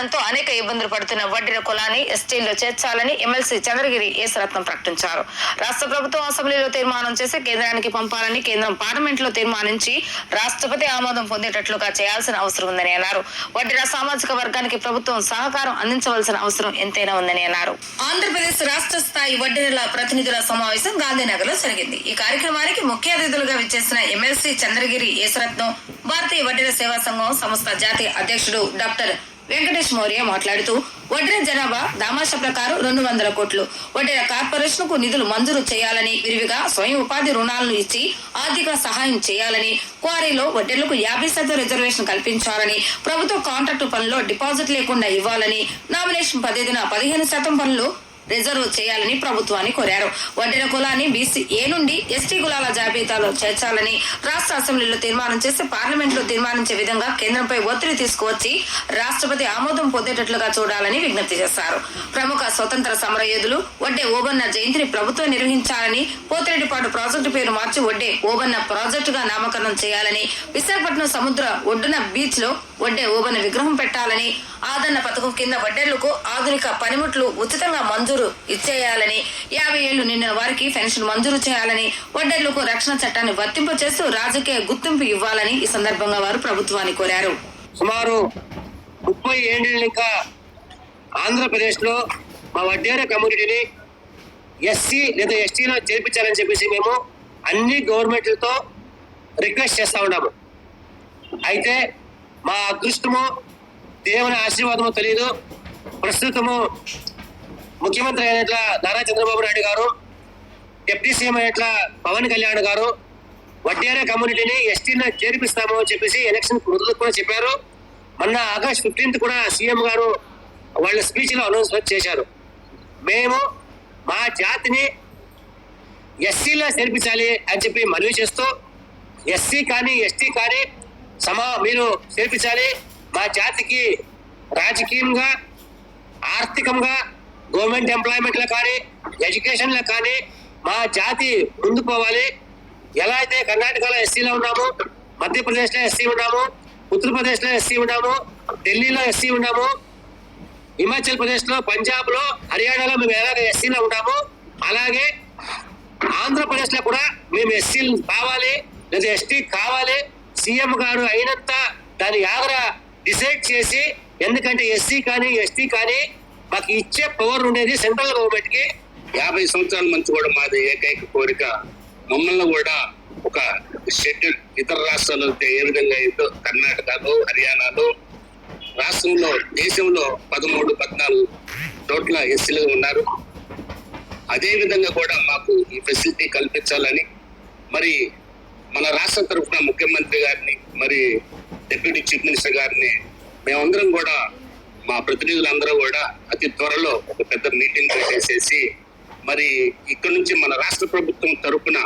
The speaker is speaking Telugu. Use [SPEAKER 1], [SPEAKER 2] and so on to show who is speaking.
[SPEAKER 1] దాంతో అనేక ఇబ్బందులు పడుతున్న వడ్డీల కులాన్ని ఎస్టీల్లో చేర్చాలని ఎమ్మెల్సీ చంద్రగిరి ఏసరత్నం ప్రకటించారు. రాష్ట్ర ప్రభుత్వం అసెంబ్లీలో తీర్మానం చేసి కేంద్రానికి పంపాలని కేంద్రం పార్లమెంట్లో తీర్మానించి రాష్ట్రపతి ఆమోదం పొందేటట్లుగా చేయాల్సిన అవసరం ఉందని అన్నారు. వడ్డీల సామాజిక వర్గానికి ప్రభుత్వం సహకారం అందించవలసిన అవసరం ఎంతైనా ఉందని అన్నారు. ఆంధ్రప్రదేశ్ రాష్ట్ర స్థాయి వడ్డీల ప్రతినిధుల సమావేశం గాంధీనగర్లో జరిగింది. ఈ కార్యక్రమానికి ముఖ్య అతిథులుగా విచ్చేసిన ఎమ్మెల్సీ చంద్రగిరి ఏసరత్నం భారతీయ వడ్డీల సేవా సంఘం సంస్థ జాతీయ అధ్యక్షుడు డాక్టర్ వెంకటేష్ మౌర్య మాట్లాడుతూ వడ్డీల జనాభా దామాష ప్రకారం రెండు వందల కోట్లు. వడ్డీల కార్పొరేషన్కు నిధులు మంజూరు చేయాలని విరివిగా స్వయం ఉపాధి రుణాలను ఇచ్చి ఆర్థిక సహాయం చేయాలని క్వారీలో వడ్డీలకు యాభై శాతం రిజర్వేషన్ కల్పించాలని ప్రభుత్వ కాంట్రాక్టు పనుల్లో డిపాజిట్ లేకుండా ఇవ్వాలని నామినేషన్ పద్ధతిన పదిహేను శాతం పనులు రిజర్వ్ చేయాలని ప్రభుత్వాన్ని కోరారు. వడ్డీల కులాన్ని బీసీ ఏ నుండి ఎస్టీ కులాల జాబితాలో చేర్చాలని రాష్ట్ర అసెంబ్లీలో తీర్మానం చేసి పార్లమెంట్లో తీర్మానించే విధంగా కేంద్రంపై ఒత్తిడి తీసుకువచ్చి రాష్ట్రపతి ఆమోదం పొందేటట్లుగా చూడాలని విజ్ఞప్తి చేశారు. ప్రముఖ స్వతంత్ర సమరయోధులు వడ్డే ఓబన్న జయంతిని ప్రభుత్వం నిర్వహించాలని పోతిరెడ్డిపాటు ప్రాజెక్టు పేరు మార్చి వడ్డే ఓబన్న ప్రాజెక్టుగా నామకరణం చేయాలని విశాఖపట్నం సముద్ర ఒడ్డున బీచ్లో వడ్డే ఓబన్న విగ్రహం పెట్టాలని ఆదరణ పథకం కింద వడ్డేళ్ళకు ఆధునిక పనిముట్లు ఉచితంగా మంజూరు ఇచ్చేయాలని యాభై ఏళ్ళు నిండిన వారికి పెన్షన్ మంజూరు చేయాలని వడ్డర్లకు రక్షణ చట్టాన్ని వర్తింపు చేస్తూ రాజకీయ గుర్తింపు ఇవ్వాలని ఈ సందర్భంగా వారు ప్రభుత్వాన్ని కోరారు.
[SPEAKER 2] సుమారు ముప్పై ఏళ్ళు ఇంకా ఆంధ్రప్రదేశ్లో మా వడ్డేర కమ్యూనిటీని ఎస్సీ లేదా ఎస్టీలో చేర్పించాలని చెప్పేసి మేము అన్ని గవర్నమెంట్లతో రిక్వెస్ట్ చేస్తూ ఉన్నాము. అయితే మా అదృష్టము దేవుని ఆశీర్వాదము తెలియదు ప్రస్తుతము ముఖ్యమంత్రి అయినట్ల నారా చంద్రబాబు నాయుడు గారు డిప్యూటీ సీఎం అయినట్ల పవన్ కళ్యాణ్ గారు వడ్డేరే కమ్యూనిటీని ఎస్టీలో చేర్పిస్తాము అని చెప్పేసి ఎలక్షన్ ముందు కూడా చెప్పారు. మొన్న ఆగస్ట్ ఫిఫ్టీన్త్ కూడా సీఎం గారు వాళ్ళ స్పీచ్లో అనౌన్స్మెంట్ చేశారు. మేము మా జాతిని ఎస్సీలో చేర్పించాలి అని చెప్పి మనవి చేస్తూ ఎస్సీ కానీ ఎస్టీ కానీ సమా మీరు చేర్పించాలి మా జాతికి రాజకీయంగా ఆర్థికంగా గవర్నమెంట్ ఎంప్లాయ్మెంట్లో కానీ ఎడ్యుకేషన్లో కానీ మా జాతి ముందు పోవాలి. ఎలా అయితే కర్ణాటకలో ఎస్సీలో ఉన్నాము మధ్యప్రదేశ్లో ఎస్సీ ఉన్నాము ఉత్తరప్రదేశ్లో ఎస్సీ ఉన్నాము ఢిల్లీలో ఎస్సీ ఉన్నాము హిమాచల్ ప్రదేశ్లో పంజాబ్లో హర్యానాలో మేము ఎలాగ ఎస్సీలో ఉన్నాము అలాగే ఆంధ్రప్రదేశ్లో కూడా మేము ఎస్సీలు కావాలి లేదా ఎస్టీ కావాలి సీఎం గారు అయినంత దాని యాగర డిసైడ్ చేసి ఎందుకంటే ఎస్సీ కానీ ఎస్టీ కానీ మాకు ఇచ్చే పవర్ ఉండేది సెంట్రల్ గవర్నమెంట్కి
[SPEAKER 3] యాభై సంవత్సరాల నుంచి కూడా మాది ఏకైక కోరిక మమ్మల్ని కూడా ఒక షెడ్యూల్ ఇతర రాష్ట్రాలతో ఏ విధంగా అయిందో కర్ణాటకలో హర్యానాలో రాష్ట్రంలో దేశంలో పదమూడు పద్నాలుగు చోట్ల ఎస్సీలు ఉన్నారు. అదే విధంగా కూడా మాకు ఈ ఫెసిలిటీ కల్పించాలని మరి మన రాష్ట్ర తరఫున ముఖ్యమంత్రి గారిని మరి డిప్యూటీ చీఫ్ మినిస్టర్ గారిని మేమందరం కూడా మా ప్రతినిధులందరూ కూడా అతి త్వరలో ఒక పెద్ద మీటింగ్ పెట్టేసేసి మరి ఇక్కడ నుంచి మన రాష్ట్ర ప్రభుత్వం తరఫున